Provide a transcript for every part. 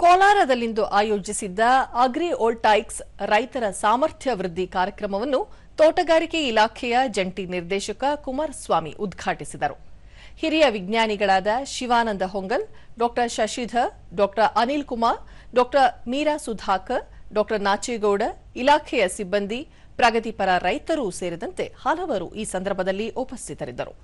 ಕೋಲಾರದಲ್ಲಿಂದು ಆಯೋಜಿಸಿದ್ದ ಅಗ್ರಿ ಓಲ್ಟಾಯಿಕ್ಸ್ ರೈತರ ಸಾಮರ್ಥ್ಯ ವೃದ್ಧಿ ಕಾರ್ಯಕ್ರಮವನ್ನು ತೋಟಗಾರಿಕೆ ಇಲಾಖೆಯ ಜಂಟಿ ನಿರ್ದೇಶಕ ಕುಮಾರಸ್ವಾಮಿ ಉದ್ಘಾಟಿಸಿದರು. ಹಿರಿಯ ವಿಜ್ಞಾನಿಗಳಾದ ಶಿವಾನಂದ ಹೊಂಗಲ್ ಡಾ ಶಶಿಧರ್ ಡಾ ಅನಿಲ್ ಕುಮಾರ್ ಡಾ ಮೀರಾ ಸುಧಾಕರ್ ಡಾ ನಾಚೇಗೌಡ, ಇಲಾಖೆಯ ಸಿಬ್ಬಂದಿ, ಪ್ರಗತಿಪರ ರೈತರು ಸೇರಿದಂತೆ ಹಲವರು ಈ ಸಂದರ್ಭದಲ್ಲಿ ಉಪಸ್ಥಿತರಿದ್ದರು.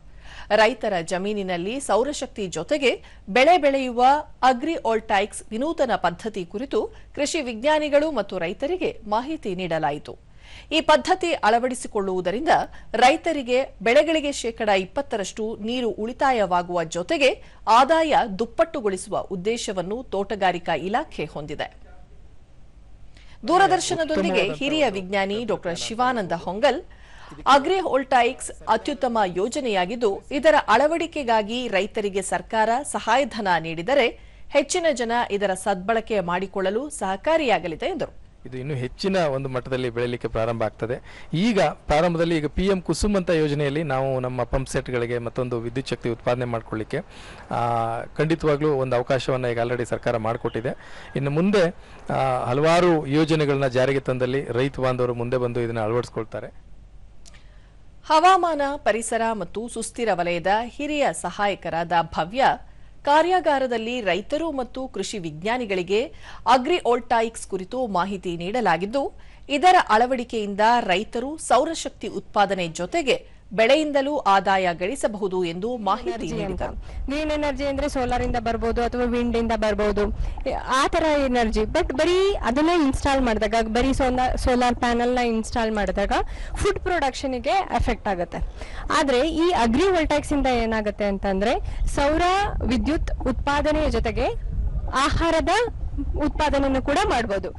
ರೈತರ ಜಮೀನಿನಲ್ಲಿ ಸೌರಶಕ್ತಿ ಜೊತೆಗೆ ಬೆಳೆ ಬೆಳೆಯುವ ಅಗ್ರಿ ಓಲ್ಟೈಕ್ಸ್ ವಿನೂತನ ಪದ್ಧತಿ ಕುರಿತು ಕೃಷಿ ವಿಜ್ಞಾನಿಗಳು ಮತ್ತು ರೈತರಿಗೆ ಮಾಹಿತಿ ನೀಡಲಾಯಿತು. ಈ ಪದ್ಧತಿ ಅಳವಡಿಸಿಕೊಳ್ಳುವುದರಿಂದ ರೈತರಿಗೆ ಬೆಳೆಗಳಿಗೆ ಶೇಕಡ ಇಪ್ಪತ್ತರಷ್ಟು ನೀರು ಉಳಿತಾಯವಾಗುವ ಜೊತೆಗೆ ಆದಾಯ ದುಪ್ಪಟ್ಟುಗೊಳಿಸುವ ಉದ್ದೇಶವನ್ನು ತೋಟಗಾರಿಕಾ ಇಲಾಖೆ ಹೊಂದಿದೆ. ದೂರದರ್ಶನದೊಂದಿಗೆ ಹಿರಿಯ ವಿಜ್ಞಾನಿ ಡಾ ಶಿವಾನಂದ ಹೊಂಗಲ್ ಅಗ್ರಿ ವೋಲ್ಟಾಯಿಕ್ಸ್ ಅತ್ಯುತ್ತಮ ಯೋಜನೆಯಾಗಿದ್ದು, ಇದರ ಅಳವಡಿಕೆಗಾಗಿ ರೈತರಿಗೆ ಸರ್ಕಾರ ಸಹಾಯಧನ ನೀಡಿದರೆ ಹೆಚ್ಚಿನ ಜನ ಇದರ ಸದ್ಬಳಕೆ ಮಾಡಿಕೊಳ್ಳಲು ಸಹಕಾರಿಯಾಗಲಿದೆ ಎಂದರು. ಇದು ಇನ್ನು ಹೆಚ್ಚಿನ ಒಂದು ಮಟ್ಟದಲ್ಲಿ ಬೆಳೆಯಲಿಕ್ಕೆ ಪ್ರಾರಂಭ ಆಗ್ತದೆ. ಈಗ ಪ್ರಾರಂಭದಲ್ಲಿ ಈಗ ಪಿ ಎಂ ಕುಸುಮ್ ಅಂತ ಯೋಜನೆಯಲ್ಲಿ ನಾವು ನಮ್ಮ ಪಂಪ್ ಸೆಟ್ಗಳಿಗೆ ಮತ್ತೊಂದು ವಿದ್ಯುತ್ ಶಕ್ತಿ ಉತ್ಪಾದನೆ ಮಾಡಿಕೊಳ್ಳಿಕ್ಕೆ ಖಂಡಿತವಾಗ್ಲೂ ಒಂದು ಅವಕಾಶವನ್ನು ಈಗ ಆಲ್ರೆಡಿ ಸರ್ಕಾರ ಮಾಡಿಕೊಟ್ಟಿದೆ. ಇನ್ನು ಮುಂದೆ ಹಲವಾರು ಯೋಜನೆಗಳನ್ನ ಜಾರಿಗೆ ತಂದಲ್ಲಿ ರೈತ ಬಾಂಧವರು ಮುಂದೆ ಬಂದು ಇದನ್ನು ಅಳವಡಿಸ್ಕೊಳ್ತಾರೆ. ಹವಾಮಾನ, ಪರಿಸರ ಮತ್ತು ಸುಸ್ಥಿರ ವಲಯದ ಹಿರಿಯ ಸಹಾಯಕರಾದ ಭವ್ಯ, ಕಾರ್ಯಾಗಾರದಲ್ಲಿ ರೈತರು ಮತ್ತು ಕೃಷಿ ವಿಜ್ಞಾನಿಗಳಿಗೆ ಅಗ್ರಿ ಓಲ್ಟಾಯಿಕ್ಸ್ ಕುರಿತು ಮಾಹಿತಿ ನೀಡಲಾಗಿದ್ದು, ಇದರ ಅಳವಡಿಕೆಯಿಂದ ರೈತರು ಸೌರಶಕ್ತಿ ಉತ್ಪಾದನೆ ಜೊತೆಗೆ ಬೆಳೆಯಿಂದಲೂ ಆದಾಯ ಗಳಿಸಬಹುದು ಎಂದು ಮಾಹಿತಿ ನೀಡಿದರು. ಗ್ರೀನ್ ಎನರ್ಜಿ ಅಂದ್ರೆ ಸೋಲಾರ್ ಇಂದ ಬರ್ಬೋದು ಅಥವಾ ವಿಂಡ್ ಇಂದ ಬರ್ಬೋದು. ಆ ತರ ಎನರ್ಜಿ ಬಟ್ ಬರೀ ಅದನ್ನ ಇನ್ಸ್ಟಾಲ್ ಮಾಡಿದಾಗ ಬರೀ ಸೋಲಾರ್ ಪ್ಯಾನಲ್ನ ಇನ್ಸ್ಟಾಲ್ ಮಾಡಿದಾಗ ಫುಡ್ ಪ್ರೊಡಕ್ಷನ್ಗೆ ಎಫೆಕ್ಟ್ ಆಗುತ್ತೆ. ಆದ್ರೆ ಈ ಅಗ್ರಿ ವೋಲ್ಟಾಕ್ಸ್ ಇಂದ ಏನಾಗುತ್ತೆ ಅಂತಂದ್ರೆ ಸೌರ ವಿದ್ಯುತ್ ಉತ್ಪಾದನೆಯ ಜೊತೆಗೆ ಆಹಾರದ ಉತ್ಪಾದನೆಯನ್ನು ಕೂಡ ಮಾಡ್ಬೋದು.